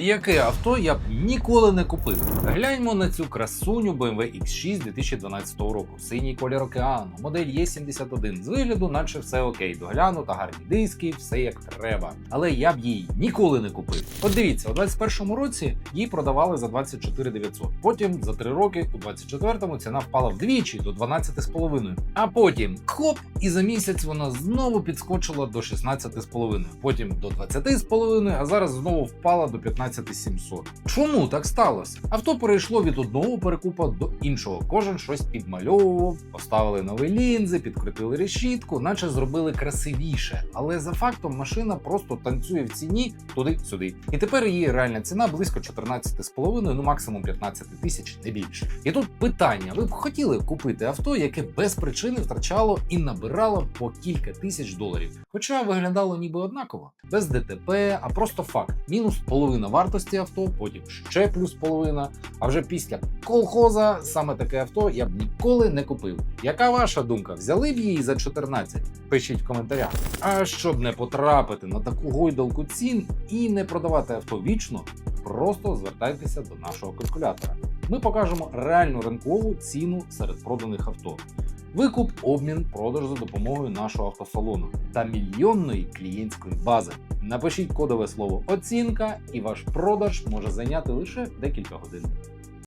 Яке авто я б ніколи не купив? Гляньмо на цю красуню BMW X6 2012 року. Синій колір океану, модель Е71. З вигляду, наче все окей, доглянута, гарні диски, все як треба. Але я б її ніколи не купив. От дивіться, у 21-му році її продавали за 24 900. Потім за 3 роки, у 24-му ціна впала вдвічі до 12,5. А потім хоп, і за місяць вона знову підскочила до 16,5. Потім до 20,5, а зараз знову впала до 15,700. Чому так сталося? Авто перейшло від одного перекупа до іншого. Кожен щось підмальовував, поставили нові лінзи, підкрутили решітку, наче зробили красивіше. Але за фактом машина просто танцює в ціні туди-сюди. І тепер її реальна ціна близько 14,5, ну максимум 15 тисяч, не більше. І тут питання: ви б хотіли купити авто, яке без причини втрачало і набирало по кілька тисяч доларів. Хоча виглядало ніби однаково, без ДТП, а просто факт: мінус половина вартості авто, потім ще плюс половина. А вже після колхоза саме таке авто я б ніколи не купив. Яка ваша думка? Взяли б її за 14? Пишіть в коментарях. А щоб не потрапити на таку гойдалку цін і не продавати авто вічно, просто звертайтеся до нашого калькулятора. Ми покажемо реальну ринкову ціну серед проданих авто. Викуп, обмін, продаж за допомогою нашого автосалону та мільйонної клієнтської бази. Напишіть кодове слово оцінка, і ваш продаж може зайняти лише декілька годин.